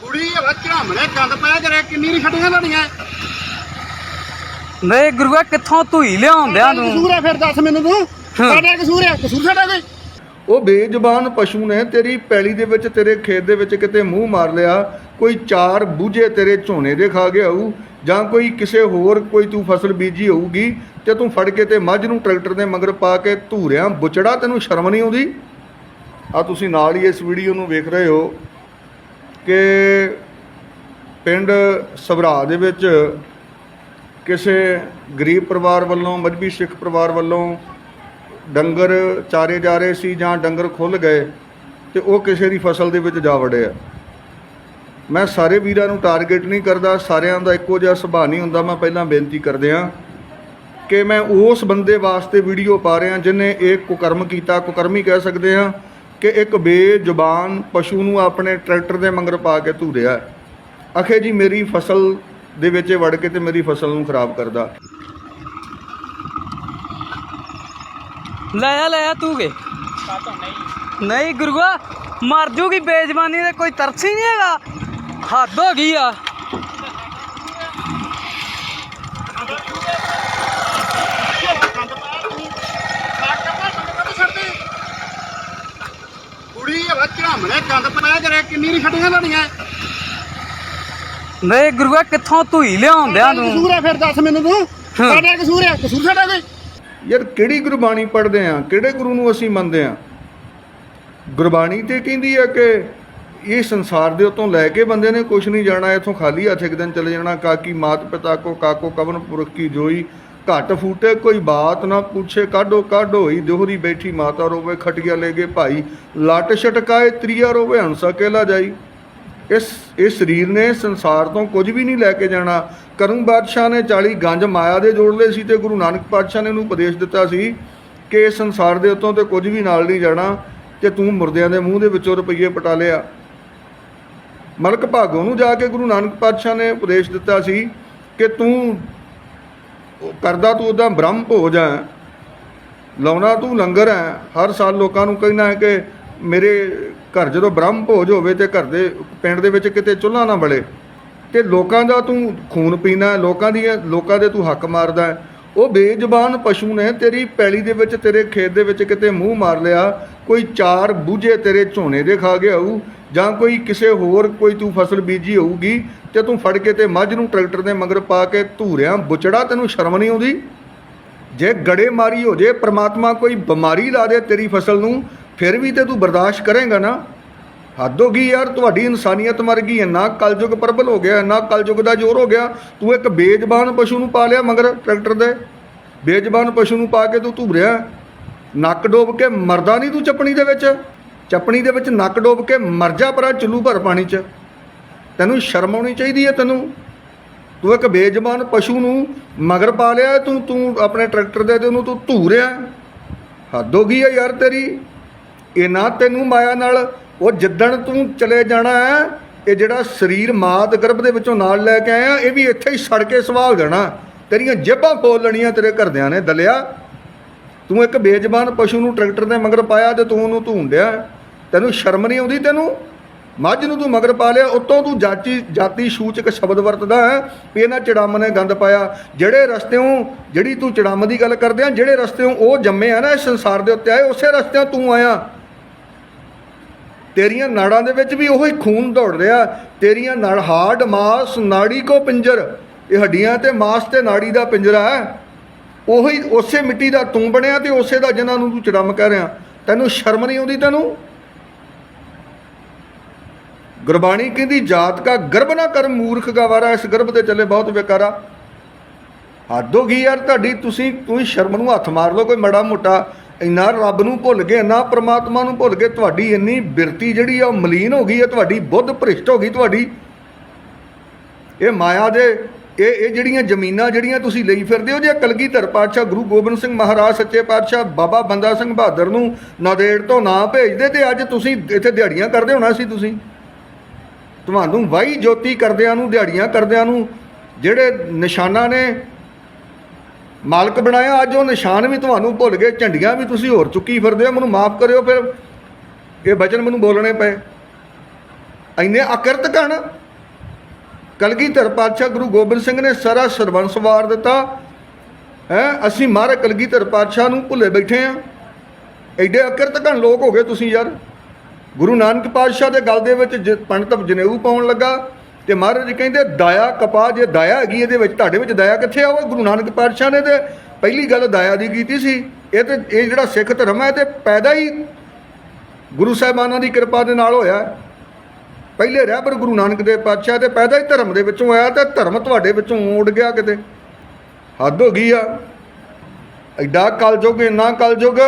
ਕੁੜੀ ਹਵਾ ਝਾਮਣੇ ਗੰਦ ਪਾਇਆ ਕਰੇ ਕਿੰਨੀ ਰੀ ਛੱਡੀਆਂ ਲੜੀਆਂ ਵੇ ਗੁਰੂਆ ਕਿੱਥੋਂ ਧੂਈ ਲਿਆਉਂਦਿਆਂ ਤੂੰ? ਕਸੂਰ ਹੈ ਫਿਰ ਦੱਸ ਮੈਨੂੰ ਤੂੰ। ਸਾਡਾ ਕਸੂਰ ਹੈ ਕਸੂਰ ਸਾਡਾ ਕੋਈ? ਉਹ ਬੇਜ਼ਬਾਨ ਪਸ਼ੂ ਨੇ ਤੇਰੀ ਪੈਲੀ ਦੇ ਵਿੱਚ ਤੇਰੇ ਖੇਤ ਦੇ ਵਿੱਚ ਕਿਤੇ ਮੂੰਹ ਮਾਰ ਲਿਆ ਕੋਈ ਚਾਰ ਬੂਝੇ ਤੇਰੇ ਝੋਨੇ ਦੇ ਖਾ ਗਿਆ ਹੋਊ ਜਾਂ ਕੋਈ ਕਿਸੇ ਹੋਰ ਕੋਈ ਤੂੰ ਫਸਲ ਬੀਜੀ ਹੋਊਗੀ ਤੇ ਤੂੰ ਫੜ ਕੇ ਤੇ ਮੱਝ ਨੂੰ ਟਰੈਕਟਰ ਦੇ ਮਗਰ ਪਾ ਕੇ ਧੂਰਿਆਂ ਬੁਚੜਾ ਤੈਨੂੰ ਸ਼ਰਮ ਨਹੀਂ ਆਉਂਦੀ? ਆ ਤੁਸੀਂ ਨਾਲ ਹੀ ਇਸ ਵੀਡੀਓ ਨੂੰ ਵੇਖ ਰਹੇ ਹੋ। ਕਿ ਪਿੰਡ ਸਭਰਾ ਦੇ ਵਿੱਚ ਕਿਸੇ ਗਰੀਬ ਪਰਿਵਾਰ ਵੱਲੋਂ, ਮਜਬੀ ਸਿੱਖ ਪਰਿਵਾਰ ਵੱਲੋਂ ਡੰਗਰ ਚਾਰੇ ਜਾ ਰਹੇ ਸੀ ਜਾਂ ਡੰਗਰ ਖੁੱਲ ਗਏ ਤੇ ਉਹ ਕਿਸੇ ਦੀ ਫਸਲ ਦੇ ਵਿੱਚ ਜਾ ਵੜੇ ਆ ਮੈਂ ਸਾਰੇ ਵੀਰਾਂ ਨੂੰ ਟਾਰਗੇਟ ਨਹੀਂ ਕਰਦਾ, ਸਾਰਿਆਂ ਦਾ ਇੱਕੋ ਜਿਹਾ ਸੁਭਾਅ ਨਹੀਂ ਹੁੰਦਾ, ਮੈਂ ਪਹਿਲਾਂ ਬੇਨਤੀ ਕਰਦੇ ਆ ਕਿ ਮੈਂ ਉਸ ਬੰਦੇ ਵਾਸਤੇ ਵੀਡੀਓ ਪਾ ਰਿਹਾ, ਜਿਨੇ ਇਹ ਕੁਕਰਮ ਕੀਤਾ, ਕੁਕਰਮੀ ਕਹਿ ਸਕਦੇ ਆ ਕਿ ਇੱਕ ਬੇਜ਼ੁਬਾਨ ਪਸ਼ੂ ਨੂੰ ਆਪਣੇ ਟਰੈਕਟਰ ਦੇ ਮੰਗਰ ਪਾ ਕੇ ਧੂਰਿਆ ਅਖੇ ਜੀ, ਮੇਰੀ ਫਸਲ ਦੇ ਵਿੱਚ ਵੜ ਕੇ ਤੇ ਮੇਰੀ ਫਸਲ ਨੂੰ ਖਰਾਬ ਕਰਦਾ। ਲੈ ਆ, ਲੈ ਤੂੰ ਕੇ। ਨਹੀਂ, ਗੁਰੂਆ, ਮਰ ਜੂਗੀ ਬੇਜ਼ਬਾਨੀ ਤੇ ਕੋਈ ਤਰਸ ਹੀ ਨਹੀਂ ਹੈਗਾ। ਹੱਦ ਹੋ ਗਈ ਆ ਕੁੜੀ ਹਵਾ ਝਾਮਣੇ ਗੰਦ ਪਾਇਆ ਕਰੇ ਕਿੰਨੀ ਰੀ ਛੱਡੀਆਂ ਲੜੀਆਂ ਵੇ ਗੁਰੂਆ ਕਿੱਥੋਂ ਧੂਈ ਲਿਆਉਂਦਿਆਂ ਤੂੰ? ਕਸੂਰ ਹੈ ਫਿਰ ਦੱਸ ਮੈਨੂੰ ਤੂੰ। ਸਾਡਾ ਕਸੂਰ ਹੈ ਕਸੂਰ ਸਾਡਾ ਕੋਈ? ਯਾਰ ਕਿਹੜੀ ਗੁਰਬਾਣੀ ਪੜ੍ਹਦੇ ਆ? ਕਿਹੜੇ ਗੁਰੂ ਨੂੰ ਅਸੀਂ ਮੰਨਦੇ ਆ? ਗੁਰਬਾਣੀ ਤੇ ਕਹਿੰਦੀ ਆ ਕਿ ਇਹ ਸੰਸਾਰ ਦੇ ਉਤੋਂ ਲੈ ਕੇ ਬੰਦੇ ਨੇ ਕੁਛ ਨਹੀਂ ਜਾਣਾ ਇਥੋਂ ਖਾਲੀ ਹੱਥ ਇੱਕ ਦਿਨ ਚਲੇ ਜਾਣਾ ਕਾਕੀ ਮਾਤ ਪਿਤਾ ਕੋ ਕਾਕੋ ਕਵਨ ਪੁਰਖ ਕੀ ਜੋਈ ਘਟ ਫੂਟੇ, ਕੋਈ ਬਾਤ ਨਾ ਪੁੱਛੇ, ਕਾਢੋ ਕਾਢੋ, ਹੀ ਦੋਹਰੀ ਬੈਠੀ ਮਾਤਾ ਰੋਵੇ, ਖਟਿਆ ਲੈ ਗਏ ਭਾਈ। ਲੱਟ ਛਟਕਾਏ, ਤ੍ਰਿਆ ਰੋਵੇ, ਹੰਸਾ ਕੇਲਾ ਜਾਈ। ਇਸ ਇਸ ਸਰੀਰ ਨੇ ਸੰਸਾਰ ਤੋਂ ਕੁਝ ਵੀ ਨਹੀਂ ਲੈ ਕੇ ਜਾਣਾ। ਕਰਮ ਬਾਦਸ਼ਾਹ ਨੇ 40 ਗੰਜ ਮਾਇਆ ਦੇ ਜੋੜ ਲਏ ਸੀ ਤੇ ਗੁਰੂ ਨਾਨਕ ਪਾਤਸ਼ਾਹ ਨੇ ਉਹਨੂੰ ਉਪਦੇਸ਼ ਦਿੱਤਾ ਸੀ ਕਿ ਸੰਸਾਰ ਦੇ ਉੱਤੋਂ ਤੇ ਕੁਝ ਵੀ ਨਾਲ ਨਹੀਂ ਜਾਣਾ ਤੇ ਤੂੰ ਮੁਰਦਿਆਂ ਦੇ ਮੂੰਹ ਦੇ ਵਿੱਚੋਂ ਰੁਪਈਏ ਪਟਾ ਲਿਆ। ਮਲਕ ਭਾਗੋ ਨੂੰ ਜਾ ਕੇ ਗੁਰੂ ਨਾਨਕ ਪਾਤਸ਼ਾਹ ਨੇ ਉਪਦੇਸ਼ ਦਿੱਤਾ ਸੀ ਕਿ ਤੂੰ ਕਰਦਾ ਤੂੰ ਉਹਦਾ ਬ੍ਰਹਮ ਭੋਜ ਹੈ ਲਾਉਣਾ ਤੂੰ ਲੰਗਰ ਹੈ ਹਰ ਸਾਲ ਲੋਕਾਂ ਨੂੰ ਕਹਿਣਾ ਹੈ ਕਿ ਮੇਰੇ ਘਰ ਜਦੋਂ ਬ੍ਰਹਮ ਭੋਜ ਹੋਵੇ ਤੇ ਘਰ ਦੇ ਪਿੰਡ ਦੇ ਵਿੱਚ ਕਿਤੇ ਚੁੱਲ੍ਹਾ ਨਾ ਬਲੇ। ਤੇ ਲੋਕਾਂ ਦਾ ਤੂੰ ਖੂਨ ਪੀਣਾ, ਲੋਕਾਂ ਦੀ ਲੋਕਾਂ ਦੇ ਤੂੰ ਹੱਕ ਮਾਰਦਾ ਉਹ ਬੇਜ਼ਬਾਨ ਪਸ਼ੂ ਨੇ ਤੇਰੀ ਪੈਲੀ ਦੇ ਵਿੱਚ, ਤੇਰੇ ਖੇਤ ਦੇ ਵਿੱਚ ਕਿਤੇ ਮੂੰਹ ਮਾਰ ਲਿਆ, ਕੋਈ ਚਾਰ ਬੂਝੇ ਤੇਰੇ ਝੋਨੇ ਦੇ ਖਾ ਗਿਆ ਹੋਊ, ਜਾਂ ਕੋਈ ਕਿਸੇ ਹੋਰ, ਕੋਈ ਤੂੰ ਫਸਲ ਬੀਜੀ ਹੋਊਗੀ ਤੇ ਤੂੰ ਫੜ ਕੇ ਤੇ ਮੱਝ ਨੂੰ ਟਰੈਕਟਰ ਦੇ ਮਗਰ ਪਾ ਕੇ ਧੂਰਿਆਂ ਬੁਚੜਾ, ਤੈਨੂੰ ਸ਼ਰਮ ਨਹੀਂ ਆਉਂਦੀ? ਜੇ ਗੜੇ ਮਾਰੀ ਹੋ ਜੇ, ਪ੍ਰਮਾਤਮਾ ਕੋਈ ਬਿਮਾਰੀ ਲਾ ਦੇ ਤੇਰੀ ਫਸਲ ਨੂੰ, ਫਿਰ ਵੀ ਤੇ ਤੂੰ ਬਰਦਾਸ਼ਤ ਕਰੇਗਾ ਨਾ। ਹੱਦ ਹੋ ਗਈ ਯਾਰ, ਤੁਹਾਡੀ ਇਨਸਾਨੀਅਤ ਮਰ ਗਈ ਹੈ, ਨਾ ਕਲਯੁਗ ਪ੍ਰਬਲ ਹੋ ਗਿਆ, ਨਾ ਕਲਯੁਗ ਦਾ ਜ਼ੋਰ ਹੋ ਗਿਆ। ਤੂੰ ਇੱਕ ਬੇਜ਼ਬਾਨ ਪਸ਼ੂ ਨੂੰ ਪਾ ਲਿਆ ਮਗਰ ਟਰੈਕਟਰ ਦੇ। ਬੇਜ਼ਬਾਨ ਪਸ਼ੂ ਨੂੰ ਪਾ ਕੇ ਤੂੰ ਧੂਰਿਆ। ਨੱਕ ਡੋਬ ਕੇ ਮਰਦਾ ਨਹੀਂ ਤੂੰ ਚੱਪਣੀ ਦੇ ਵਿੱਚ? ਚੱਪਣੀ ਦੇ ਵਿੱਚ ਨੱਕ ਡੋਬ ਕੇ ਮਰ ਜਾ ਪਰਾਂ ਚੁੱਲੂ ਭਰ ਪਾਣੀ 'ਚ। ਤੈਨੂੰ ਸ਼ਰਮ ਆਉਣੀ ਚਾਹੀਦੀ ਹੈ ਤੈਨੂੰ? ਤੂੰ ਇੱਕ ਬੇਜ਼ਬਾਨ ਪਸ਼ੂ ਨੂੰ ਮਗਰ ਪਾ ਲਿਆ, ਤੂੰ ਤੂੰ ਆਪਣੇ ਟਰੈਕਟਰ ਦੇ ਤੇ ਉਹਨੂੰ ਤੂੰ ਧੂ ਰਿਹਾ ਹੱਦ ਹੋ ਗਈ ਹੈ ਯਾਰ ਤੇਰੀ। ਇਹ ਨਾ ਤੈਨੂੰ ਮਾਇਆ ਨਾਲ ਉਹ ਜਿੱਦਣ ਤੂੰ ਚਲੇ ਜਾਣਾ ਹੈ, ਇਹ ਜਿਹੜਾ ਸਰੀਰ ਮਾਤ ਗਰਭ ਦੇ ਵਿੱਚੋਂ ਨਾਲ ਲੈ ਕੇ ਆਇਆ, ਇਹ ਵੀ ਇੱਥੇ ਹੀ ਸੜ ਕੇ ਸਵਾਹ ਹੋ ਜਾਣਾ ਤੇਰੀਆਂ ਜੇਬਾਂ ਖੋਲ ਲੈਣੀਆਂ ਤੇਰੇ ਘਰਦਿਆਂ ਨੇ, ਦਲਿਆ। ਤੂੰ ਇੱਕ ਬੇਜ਼ਬਾਨ ਪਸ਼ੂ ਨੂੰ ਟਰੈਕਟਰ ਦੇ ਮਗਰ ਪਾਇਆ ਤੇ ਤੂੰ ਉਹਨੂੰ ਧੂੰਡਿਆ ਤੈਨੂੰ ਸ਼ਰਮ ਨਹੀਂ ਆਉਂਦੀ ਤੈਨੂੰ? ਮੱਝ ਨੂੰ ਤੂੰ ਮਗਰ ਪਾ ਲਿਆ, ਉੱਤੋਂ ਤੂੰ ਜਾਤੀ ਜਾਤੀ ਸੂਚਕ ਸ਼ਬਦ ਵਰਤਦਾ ਹੈ ਵੀ ਇਹਨਾਂ ਚੜਾਮ ਨੇ ਗੰਦ ਪਾਇਆ। ਜਿਹੜੇ ਰਸਤਿਓਂ ਜਿਹੜੀ ਤੂੰ ਚੜਾਮ ਦੀ ਗੱਲ ਕਰਦੇ ਆ, ਜਿਹੜੇ ਰਸਤਿਓਂ ਉਹ ਜੰਮੇ ਆ ਨਾ ਇਸ ਸੰਸਾਰ ਦੇ ਉੱਤੇ ਆਏ, ਉਸੇ ਰਸਤਿਓਂ ਤੂੰ ਆਇਆ। ਤੇਰੀਆਂ ਨਾੜਾਂ ਦੇ ਵਿੱਚ ਵੀ ਉਹੀ ਖੂਨ ਦੌੜ ਰਿਹਾ। ਤੇਰੀਆਂ ਨਾੜ ਹਾਰਡ ਮਾਸ, ਨਾੜੀ ਕੋ ਪਿੰਜਰ। ਇਹ ਹੱਡੀਆਂ ਤੇ ਮਾਸ ਤੇ ਨਾੜੀ ਦਾ ਪਿੰਜਰਾ ਹੈ। ਉਹੀ ਉਸੇ ਮਿੱਟੀ ਦਾ ਤੂੰ ਬਣਿਆ ਤੇ ਉਸੇ ਦਾ ਜਿਨ੍ਹਾਂ ਨੂੰ ਤੂੰ ਚੜਮ ਕਹਿ ਰਿਹਾ। ਤੈਨੂੰ ਸ਼ਰਮ ਨਹੀਂ ਆਉਂਦੀ ਤੈਨੂੰ? ਗੁਰਬਾਣੀ ਕਹਿੰਦੀ, ਜਾਤ ਕਾ ਗਰਭ ਨਾ ਕਰ ਮੂਰਖ ਗਵਾਰਾ, ਇਸ ਗਰਭ ਤੇ ਚੱਲੇ ਬਹੁਤ ਬੇਕਾਰਾ ਹੱਦ ਹੋ ਗਈ ਯਾਰ ਤੁਹਾਡੀ, ਤੁਸੀਂ ਤੁਸੀਂ ਸ਼ਰਮ ਨੂੰ ਹੱਥ ਮਾਰ ਲਓ, ਕੋਈ ਮੜਾ ਮੋਟਾ ਇੰਨਾ ਰੱਬ ਨੂੰ ਭੁੱਲ ਗਏ, ਇੰਨਾ ਪ੍ਰਮਾਤਮਾ ਨੂੰ ਭੁੱਲ ਗਏ, ਤੁਹਾਡੀ ਇੰਨੀ ਬਿਰਤੀ ਜਿਹੜੀ ਆ ਉਹ ਮਲੀਨ ਹੋ ਗਈ ਹੈ ਤੁਹਾਡੀ ਬੁੱਧ ਭ੍ਰਿਸ਼ਟ ਹੋ ਗਈ ਤੁਹਾਡੀ। ਇਹ ਮਾਇਆ ਦੇ, ਇਹ ਇਹ ਜਿਹੜੀਆਂ ਜ਼ਮੀਨਾਂ ਜਿਹੜੀਆਂ ਤੁਸੀਂ ਲਈ ਫਿਰਦੇ ਹੋ, ਜੇ ਕਲਗੀਧਰ ਪਾਤਸ਼ਾਹ ਗੁਰੂ ਗੋਬਿੰਦ ਸਿੰਘ ਮਹਾਰਾਜ, ਸੱਚੇ ਪਾਤਸ਼ਾਹ ਬਾਬਾ ਬੰਦਾ ਸਿੰਘ ਬਹਾਦਰ ਨੂੰ ਨਾਦੇੜ ਤੋਂ ਨਾ ਭੇਜਦੇ, ਤੇ ਅੱਜ ਤੁਸੀਂ ਇੱਥੇ ਦਿਹਾੜੀਆਂ ਕਰਦੇ ਹੋਣਾ ਸੀ ਤੁਸੀਂ। ਤੁਹਾਨੂੰ ਵਾਈ ਜੋਤੀ ਕਰਦਿਆਂ ਨੂੰ, ਦਿਹਾੜੀਆਂ ਕਰਦਿਆਂ ਨੂੰ, ਜਿਹੜੇ ਨਿਸ਼ਾਨਾਂ ਨੇ ਮਾਲਕ ਬਣਾਇਆ, ਅੱਜ ਉਹ ਨਿਸ਼ਾਨ ਵੀ ਤੁਹਾਨੂੰ ਭੁੱਲ ਗਏ, ਝੰਡੀਆਂ ਵੀ ਤੁਸੀਂ ਹੋਰ ਚੁੱਕੀ ਫਿਰਦੇ ਹੋ, ਮੈਨੂੰ ਮਾਫ ਕਰਿਓ ਫਿਰ। ਇਹ ਬਚਨ ਮੈਨੂੰ ਬੋਲਣੇ ਪਏ। ਇੰਨੇ ਅਕਿਰਤ ਕਣ ਕਲਗੀਧਰ ਪਾਤਸ਼ਾਹ ਗੁਰੂ ਗੋਬਿੰਦ ਸਿੰਘ ਨੇ ਸਾਰਾ ਸਰਬੰਸ ਵਾਰ ਦਿੱਤਾ। ਹੈ, ਅਸੀਂ ਮਹਾਰਾਜ ਕਲਗੀਧਰ ਪਾਤਸ਼ਾਹ ਨੂੰ, ਭੁੱਲੇ ਬੈਠੇ ਆ। ਐਡੇ ਅਕਿਰਤ ਕਣ ਲੋਕ ਹੋ ਗਏ ਤੁਸੀਂ ਯਾਰ। ਗੁਰੂ ਨਾਨਕ ਪਾਤਸ਼ਾਹ ਦੇ ਗਲ ਦੇ ਵਿੱਚ ਜ- ਪੰਡਤ ਜਨੇਊ ਪਾਉਣ ਲੱਗਾ। ਤੇ ਮਹਾਰਾਜ ਜੀ ਕਹਿੰਦੇ, ਦਇਆ ਕਪਾ ਜੇ ਦਇਆ ਹੈਗੀ ਇਹਦੇ ਵਿੱਚ, ਤੁਹਾਡੇ ਵਿੱਚ ਦਇਆ ਕਿੱਥੇ ਆ? ਉਹ ਗੁਰੂ ਨਾਨਕ ਪਾਤਸ਼ਾਹ ਨੇ ਤੇ ਪਹਿਲੀ ਗੱਲ ਦਇਆ ਦੀ ਕੀਤੀ ਸੀ। ਇਹ ਤੇ, ਇਹ ਜਿਹੜਾ ਸਿੱਖ ਧਰਮ ਹੈ ਤੇ ਪੈਦਾ ਹੀ ਗੁਰੂ ਸਾਹਿਬਾਨਾਂ ਦੀ ਕਿਰਪਾ ਦੇ ਨਾਲ ਹੋਇਆ। ਹੈ। ਪਹਿਲੇ ਰਹਿਬਰ ਗੁਰੂ ਨਾਨਕ ਦੇਵ ਪਾਤਸ਼ਾਹ ਤੇ ਪੈਦਾ ਹੀ ਧਰਮ ਦੇ ਵਿੱਚੋਂ ਆਇਆ ਤੇ ਧਰਮ ਤੁਹਾਡੇ ਵਿੱਚੋਂ ਉੱਡ ਗਿਆ ਕਿਤੇ। ਹੱਦ ਹੋ ਗਈ ਆ। ਐਡਾ ਕਲਯੁਗ ਇੰਨਾ ਕਲਯੁਗ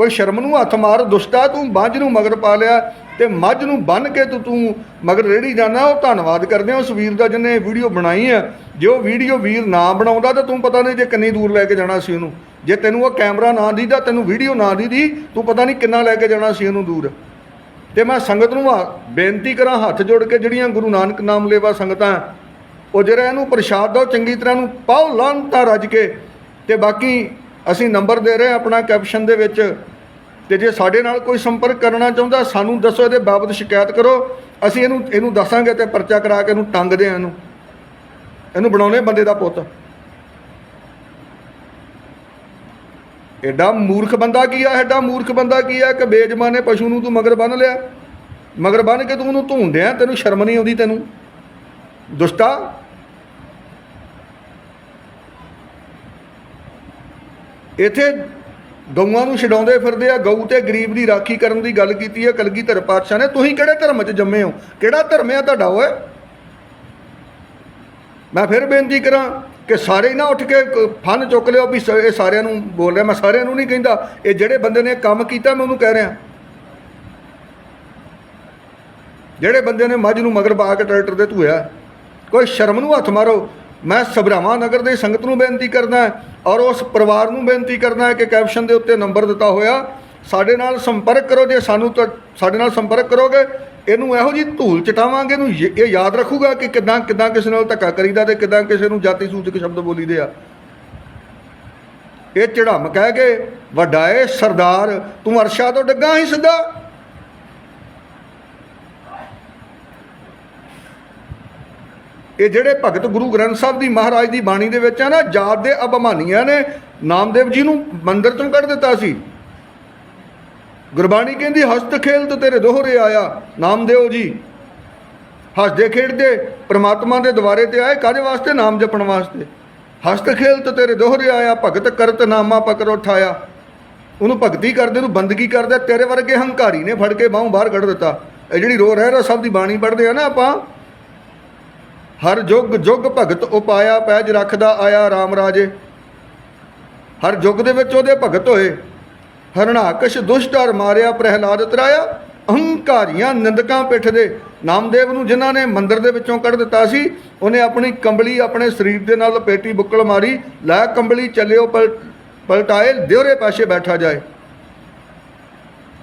ਕੋਈ ਸ਼ਰਮ ਨੂੰ ਹੱਥ ਮਾਰ, ਦੁਸ਼ਟਾ ਤੂੰ ਮੱਝ ਨੂੰ ਮਗਰ ਪਾ ਲਿਆ ਤੇ ਮੱਝ ਨੂੰ ਬੰਨ ਕੇ ਤੂੰ ਤੂੰ ਮਗਰ ਰੇੜੀ ਜਾਣਾ, ਉਹ ਧੰਨਵਾਦ ਕਰਦੇ ਹਾਂ ਉਸ ਵੀਰ ਦਾ ਜਿਹਨੇ ਵੀਡੀਓ ਬਣਾਈ ਹੈ ਜੇ ਉਹ ਵੀਡੀਓ ਵੀਰ ਨਾ ਬਣਾਉਂਦਾ ਤਾਂ ਤੂੰ ਪਤਾ ਨਹੀਂ ਜੇ ਕਿੰਨੀ ਦੂਰ ਲੈ ਕੇ ਜਾਣਾ ਸੀ ਉਹਨੂੰ। ਜੇ ਤੈਨੂੰ ਉਹ ਕੈਮਰਾ ਨਾ ਦੀਦਾ, ਤੈਨੂੰ ਵੀਡੀਓ ਨਾ ਦੀਦੀ, ਤੂੰ ਪਤਾ ਨਹੀਂ ਕਿੰਨਾ ਲੈ ਕੇ ਜਾਣਾ ਸੀ ਉਹਨੂੰ ਦੂਰ। ਤੇ ਮੈਂ ਸੰਗਤ ਨੂੰ ਬੇਨਤੀ ਕਰਾਂ ਹੱਥ ਜੋੜ ਕੇ ਜਿਹੜੀਆਂ ਗੁਰੂ ਨਾਨਕ ਨਾਮ ਲੇਵਾ ਸੰਗਤਾਂ, ਉਹ ਜਿਹੜਾ ਇਹਨੂੰ ਪ੍ਰਸ਼ਾਦ ਦਿਓ ਚੰਗੀ ਤਰ੍ਹਾਂ ਨੂੰ ਪਾਓ, ਲਾਂਤਾ ਰੱਜ ਕੇ। ਤੇ ਬਾਕੀ ਅਸੀਂ ਨੰਬਰ ਦੇ ਰਹੇ ਹਾਂ ਆਪਣਾ ਕੈਪਸ਼ਨ ਦੇ ਵਿੱਚ। ਤੇ ਜੇ ਸਾਡੇ ਨਾਲ ਕੋਈ ਸੰਪਰਕ ਕਰਨਾ ਚਾਹੁੰਦਾ, ਸਾਨੂੰ ਦੱਸੋ, ਇਹਦੇ ਬਾਬਤ ਸ਼ਿਕਾਇਤ ਕਰੋ। ਅਸੀਂ ਇਹਨੂੰ ਇਹਨੂੰ ਦੱਸਾਂਗੇ ਤੇ ਪਰਚਾ ਕਰਾ ਕੇ ਇਹਨੂੰ ਟੰਗਦੇ ਆ ਇਹਨੂੰ। ਇਹਨੂੰ ਬਣਾਉਣੇ ਬੰਦੇ ਦਾ ਪੁੱਤ। ਐਡਾ ਮੂਰਖ ਬੰਦਾ ਕੀ ਆ? ਐਡਾ ਮੂਰਖ ਬੰਦਾ ਕੀ ਆ ਕਿ ਬੇਜਮਾਨੇ ਪਸ਼ੂ ਨੂੰ ਤੂੰ ਮਗਰ ਬੰਨ ਲਿਆ? ਮਗਰ ਬੰਨ ਕੇ ਤੂੰ ਉਹਨੂੰ ਧੂੰਡਿਆ ਤੈਨੂੰ ਸ਼ਰਮ ਨਹੀਂ ਆਉਂਦੀ ਤੈਨੂੰ? ਦੁਸ਼ਟਾ? ਇੱਥੇ ਗਊਆਂ ਨੂੰ ਛਡਾਉਂਦੇ ਫਿਰਦੇ ਆ, ਗਊ ਤੇ ਗਰੀਬ ਦੀ ਰਾਖੀ ਕਰਨ ਦੀ ਗੱਲ ਕੀਤੀ ਹੈ ਕਲਗੀਧਰ ਪਾਤਸ਼ਾਹ ਨੇ। ਤੁਸੀਂ ਕਿਹੜੇ ਧਰਮ 'ਚ ਜੰਮੇ ਹੋ? ਕਿਹੜਾ ਧਰਮ ਹੈ ਤੁਹਾਡਾ ਓਏ? ਮੈਂ ਫਿਰ ਬੇਨਤੀ ਕਰਾਂ ਕਿ ਸਾਰੇ ਨਾ ਉੱਠ ਕੇ ਫਨ ਚੁੱਕ ਲਿਓ ਵੀ ਸ- ਇਹ ਸਾਰਿਆਂ ਨੂੰ ਬੋਲ ਰਿਹਾ। ਮੈਂ ਸਾਰਿਆਂ ਨੂੰ ਨਹੀਂ ਕਹਿੰਦਾ, ਇਹ ਜਿਹੜੇ ਬੰਦੇ ਨੇ ਕੰਮ ਕੀਤਾ, ਮੈਂ ਉਹਨੂੰ ਕਹਿ ਰਿਹਾ। ਜਿਹੜੇ ਬੰਦੇ ਨੇ ਮੱਝ ਨੂੰ ਮਗਰ ਪਾ ਕੇ ਟਰੈਕਟਰ ਦੇ ਧੋਇਆ, ਕੋਈ ਸ਼ਰਮ ਨੂੰ ਹੱਥ ਮਾਰੋ। ਮੈਂ ਸਭਰਾਵਾਂ ਨਗਰ ਦੇ ਸੰਗਤ ਨੂੰ ਬੇਨਤੀ ਕਰਦਾ ਔਰ ਉਸ ਪਰਿਵਾਰ ਨੂੰ ਬੇਨਤੀ ਕਰਦਾ ਕਿ ਕੈਪਸ਼ਨ ਦੇ ਉੱਤੇ ਨੰਬਰ ਦਿੱਤਾ ਹੋਇਆ, ਸਾਡੇ ਨਾਲ ਸੰਪਰਕ ਕਰੋ, ਜੇ ਸਾਨੂੰ ਤਾਂ ਸਾਡੇ ਨਾਲ ਸੰਪਰਕ ਕਰੋਗੇ, ਇਹਨੂੰ ਇਹੋ ਜੀ ਧੂਲ ਚਟਾਵਾਂਗੇ, ਇਹਨੂੰ ਯ- ਇਹ ਯਾਦ ਰੱਖੂਗਾ ਕਿ ਕਿਦਾਂ ਕਿਦਾਂ ਕਿਸੇ ਨਾਲ ਧੱਕਾ ਕਰੀਦਾ ਤੇ ਕਿਦਾਂ ਕਿਸੇ ਨੂੰ ਜਾਤੀ ਸੂਚਕ ਸ਼ਬਦ ਬੋਲੀਦੇ ਆ। ਇਹ ਚੜਾਮ ਕਹਿ ਕੇ, ਵੱਡਾ ਏ ਸਰਦਾਰ, ਤੂੰ ਅਰਸ਼ਾ ਤੋਂ ਡੱਗਾ ਹੀ ਸਿੱਧਾ। ਇਹ ਜਿਹੜੇ ਭਗਤ ਗੁਰੂ ਗ੍ਰੰਥ ਸਾਹਿਬ ਦੀ ਮਹਾਰਾਜ ਦੀ ਬਾਣੀ ਦੇ ਵਿੱਚ ਆ ਨਾ, ਜਾਤ ਦੇ ਅਭਮਾਨੀਆਂ ਨੇ, ਨਾਮਦੇਵ ਜੀ ਨੂੰ ਮੰਦਰ ਤੋਂ ਕੱਢ ਦਿੱਤਾ ਸੀ। ਗੁਰਬਾਣੀ ਕਹਿੰਦੀ, ਹਸਤ ਖੇਲ ਤੇ ਤੇਰੇ ਦੋਹਰੇ ਆਇਆ, ਨਾਮਦੇਵ ਜੀ। ਹੱਸਦੇ ਖੇਡਦੇ ਪ੍ਰਮਾਤਮਾ ਦੇ ਦੁਆਰੇ ਤੇ ਆਏ, ਕਾਹਦੇ ਵਾਸਤੇ? ਨਾਮ ਜਪਣ ਵਾਸਤੇ। ਹਸਤ ਖੇਲ ਤੇ ਤੇਰੇ ਦੋਹਰੇ ਆਇਆ, ਭਗਤ ਕਰਤ ਨਾਮਾ ਪਕੜ ਉਠਾਇਆ। ਉਹਨੂੰ ਭਗਤੀ ਕਰਦੇ ਨੂੰ ਬੰਦਗੀ ਕਰਦਾ, ਤੇਰੇ ਵਰਗੇ ਹੰਕਾਰੀ ਨੇ ਫੜ ਕੇ ਬਾਹੋਂ ਬਾਹਰ ਕੱਢ ਦਿੱਤਾ। ਇਹ ਜਿਹੜੀ ਰੋ ਰਹਿ ਰਾ ਸਭ ਦੀ ਬਾਣੀ ਪੜ੍ਹਦੇ ਆ ਨਾ ਆਪਾਂ। ਹਰ ਜੁਗ ਜੁਗ ਭਗਤ ਉਪਾਇਆ ਪੈਜ ਰੱਖਦਾ ਆਇਆ RAM ਰਾਜੇ। ਹਰ ਜੁਗ ਦੇ ਵਿੱਚ ਉਹਦੇ ਭਗਤ ਹੋਏ। ਹਰਣਾਕਸ਼ ਦੁਸ਼ਟ ਹਰ ਮਾਰਿਆ, ਪ੍ਰਹਿਲਾਦ ਤਰਾਇਆ। ਅਹੰਕਾਰੀਆਂ ਨਿੰਦਕਾਂ ਪਿੱਠ ਦੇ ਨਾਮਦੇਵ ਨੂੰ ਜਿਨ੍ਹਾਂ ਨੇ ਮੰਦਰ ਦੇ ਵਿੱਚੋਂ ਕੱਢ ਦਿੱਤਾ ਸੀ, ਉਹਨੇ ਆਪਣੀ ਕੰਬਲੀ ਆਪਣੇ ਸਰੀਰ ਦੇ ਨਾਲ ਪੇਟੀ ਬੁੱਕਲ ਮਾਰੀ। ਲੈ ਕੰਬਲੀ ਚੱਲਿਓ, ਪਲ, ਪਲਟਾਏ ਦਿਉਰੇ ਪਾਸੇ ਬੈਠਾ ਜਾਏ।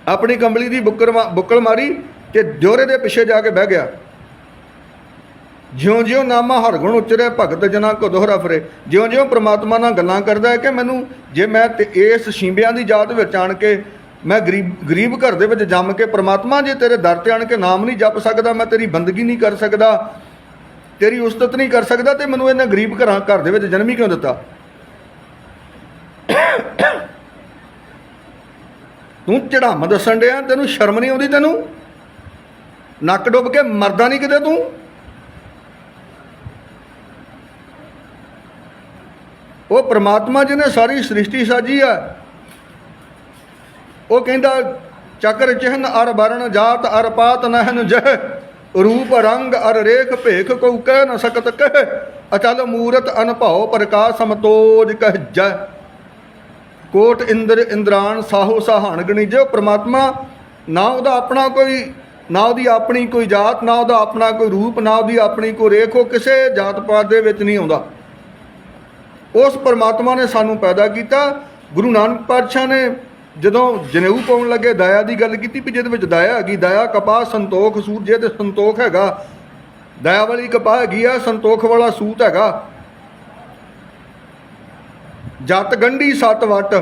ਆਪਣੀ ਕੰਬਲੀ ਦੀ ਬੁੱਕਰ ਮਾ- ਬੁੱਕਲ ਮਾਰੀ ਤੇ ਦਿਉਰੇ ਦੇ ਪਿੱਛੇ ਜਾ ਕੇ ਬਹਿ ਗਿਆ। ਜਿਉਂ ਜਿਉਂ ਨਾਮਾ ਹਰਗੁਣ ਉਚਰੇ, ਭਗਤ ਜਨਾ ਕੋ ਦੋਹਰਾ ਫਰੇ। ਜਿਉਂ ਜਿਉਂ ਪ੍ਰਮਾਤਮਾ ਨਾਲ ਗੱਲਾਂ ਕਰਦਾ ਹੈ ਕਿ ਮੈਨੂੰ ਜੇ ਮੈਂ ਤੇ ਇਸ ਸ਼ੀਂਬਿਆਂ ਦੀ ਜਾਤ ਵਿੱਚ ਆਣ ਕੇ ਮੈਂ ਗਰੀਬ ਗਰੀਬ ਘਰ ਦੇ ਵਿੱਚ ਜੰਮ ਕੇ ਪ੍ਰਮਾਤਮਾ ਜੇ ਤੇਰੇ ਦਰ ਤੇ ਆਣ ਕੇ ਨਾਮ ਨਹੀਂ ਜਪ ਸਕਦਾ, ਮੈਂ ਤੇਰੀ ਬੰਦਗੀ ਨਹੀਂ ਕਰ ਸਕਦਾ, ਤੇਰੀ ਉਸਤਤ ਨਹੀਂ ਕਰ ਸਕਦਾ, ਤੇ ਮੈਨੂੰ ਇਹਨਾਂ ਗਰੀਬ ਘਰਾਂ, ਘਰ ਦੇ ਵਿੱਚ ਜਨਮ ਹੀ ਕਿਉਂ ਦਿੱਤਾ? ਤੂੰ ਚੜਾਮ ਦੱਸਣ ਡਿਆ, ਤੈਨੂੰ ਸ਼ਰਮ ਨਹੀਂ ਆਉਂਦੀ ਤੈਨੂੰ? ਨੱਕ ਡੁੱਬ ਕੇ ਮਰਦਾ ਨਹੀਂ ਕਿਤੇ ਤੂੰ? ਉਹ ਪ੍ਰਮਾਤਮਾ ਜਿਹਨੇ ਸਾਰੀ ਸ੍ਰਿਸ਼ਟੀ ਸਾਜੀ ਆ। ਉਹ ਕਹਿੰਦਾ, ਚੱਕਰ ਚਿਹਨ ਅਰ ਵਰਣ ਜਾਤ ਅਰ ਪਾਤ ਨਹਿਨ ਜਹ, ਰੂਪ ਰੰਗ ਅਰ ਰੇਖ ਭੇਖ ਕੋ ਕਹਿ ਨ ਸਕਤ ਕਹਿ, ਅਚਲ ਮੂਰਤ ਅਨਭਉ ਪ੍ਰਕਾਸ਼ ਸਮਤੋਜ ਕਹਿ ਜੈ ਕੋਟ ਇੰਦਰ ਇੰਦਰਾਨ ਸਾਹੋ ਸਾਹਣ ਗਣੀ, ਜੋ ਪ੍ਰਮਾਤਮਾ ਨਾ ਉਹਦਾ ਆਪਣਾ ਕੋਈ, ਨਾ ਉਹਦੀ ਆਪਣੀ ਕੋਈ ਜਾਤ, ਨਾ ਉਹਦਾ ਆਪਣਾ ਕੋਈ ਰੂਪ, ਨਾ ਉਹਦੀ ਆਪਣੀ ਕੋਈ ਰੇਖ, ਉਹ ਕਿਸੇ ਜਾਤ ਪਾਤ ਦੇ ਵਿੱਚ ਨਹੀਂ ਆਉਂਦਾ। ਉਸ ਪਰਮਾਤਮਾ ਨੇ ਸਾਨੂੰ ਪੈਦਾ ਕੀਤਾ। ਗੁਰੂ ਨਾਨਕ ਪਾਤਸ਼ਾਹ ਨੇ ਜਦੋਂ ਜਨੇਊ ਪਾਉਣ ਲੱਗੇ, ਦਇਆ ਦੀ ਗੱਲ ਕੀਤੀ ਵੀ ਜਿਹਦੇ ਵਿੱਚ ਦਇਆ ਹੈਗੀ, ਦਇਆ ਕਪਾਹ, ਸੰਤੋਖ ਸੂਤ ਜੇ ਤੇ ਸੰਤੋਖ ਹੈਗਾ, ਦਇਆ ਵਾਲੀ ਕਪਾਹ ਹੈਗੀ ਆ, ਸੰਤੋਖ ਵਾਲਾ ਸੂਤ ਹੈਗਾ। ਜਤ ਗੰਢੀ ਸਤ ਵਟ।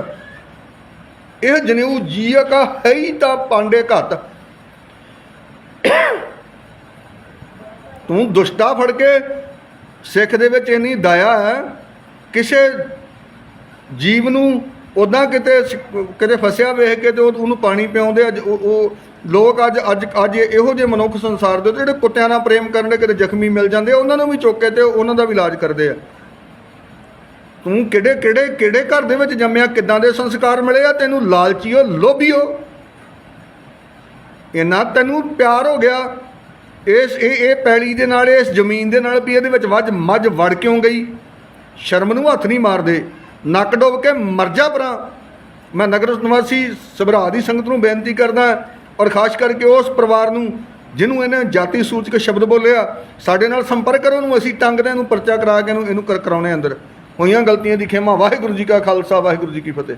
ਇਹ ਜਨੇਊ ਜੀਅ ਹੈ ਹੀ ਤਾਂ ਪਾਂਡੇ ਘਤ ਤੂੰ ਦੁਸ਼ਟਾ ਫੜ ਕੇ ਸਿੱਖ ਦੇ ਵਿੱਚ ਇੰਨੀ ਦਇਆ ਹੈ ਕਿਸੇ ਜੀਵ ਨੂੰ ਉਦਾਂ ਕਿਤੇ ਕਿਤੇ ਫਸਿਆ ਵੇਖ ਕੇ ਤੇ ਉਹਨੂੰ ਪਾਣੀ ਪਿਆਉਂਦੇ ਅੱਜ ਉਹ ਲੋਕ ਅੱਜ ਅੱਜ ਅੱਜ ਇਹੋ ਜਿਹੇ ਮਨੁੱਖ ਸੰਸਾਰ ਦੇ ਜਿਹੜੇ ਕੁੱਤਿਆਂ ਨਾਲ ਪ੍ਰੇਮ ਕਰਨ ਦੇ ਕਿਤੇ ਜ਼ਖਮੀ ਮਿਲ ਜਾਂਦੇ ਆ, ਉਹਨਾਂ ਨੂੰ ਵੀ ਚੁੱਕ ਕੇ ਤੇ ਉਹਨਾਂ ਦਾ ਵੀ ਇਲਾਜ ਕਰਦੇ ਆ। ਤੂੰ ਕਿਹੜੇ ਕਿਹੜੇ ਕਿਹੜੇ ਘਰ ਦੇ ਵਿੱਚ ਜੰਮਿਆ ਕਿੱਦਾਂ ਦੇ ਸੰਸਕਾਰ ਮਿਲੇ ਆ ਤੈਨੂੰ ਲਾਲਚੀਓ ਲੋਭੀਓ ਇਹਨਾਂ ਤੈਨੂੰ ਪਿਆਰ ਹੋ ਗਿਆ ਇਸ ਇਹ ਇਹ ਪੈਲੀ ਦੇ ਨਾਲ ਇਸ ਜ਼ਮੀਨ ਦੇ ਨਾਲ ਵੀ ਇਹਦੇ ਵਿੱਚ ਵੱਜ ਮੱਝ ਵੜ ਕਿਉਂ ਗਈ? ਸ਼ਰਮ ਨੂੰ ਹੱਥ ਨਹੀਂ ਮਾਰਦੇ, ਨੱਕ ਡੁੱਬ ਕੇ ਮਰ ਜਾ ਪਰਾਂ। ਮੈਂ ਨਗਰ ਨਿਵਾਸੀ ਸਭਰਾ ਦੀ ਸੰਗਤ ਨੂੰ ਬੇਨਤੀ ਕਰਦਾ ਔਰ ਖਾਸ ਕਰਕੇ ਉਸ ਪਰਿਵਾਰ ਨੂੰ ਜਿਹਨੂੰ ਇਹਨੇ ਜਾਤੀ ਸੂਚਕ ਸ਼ਬਦ ਬੋਲਿਆ, ਸਾਡੇ ਨਾਲ ਸੰਪਰਕ ਕਰੋ ਨੂੰ ਅਸੀਂ ਟੰਗ ਦੇ ਨੂੰ ਪਰਚਾ ਕਰਾ ਕੇ ਇਹਨੂੰ ਇਹਨੂੰ ਕਰ ਕਰਾਉਣੇ ਅੰਦਰ। ਹੋਈਆਂ ਗਲਤੀਆਂ ਦੀ ਖੇਮਾ। ਵਾਹਿਗੁਰੂ ਜੀ ਕਾ ਖਾਲਸਾ, ਵਾਹਿਗੁਰੂ ਜੀ ਕੀ ਫਤਿਹ।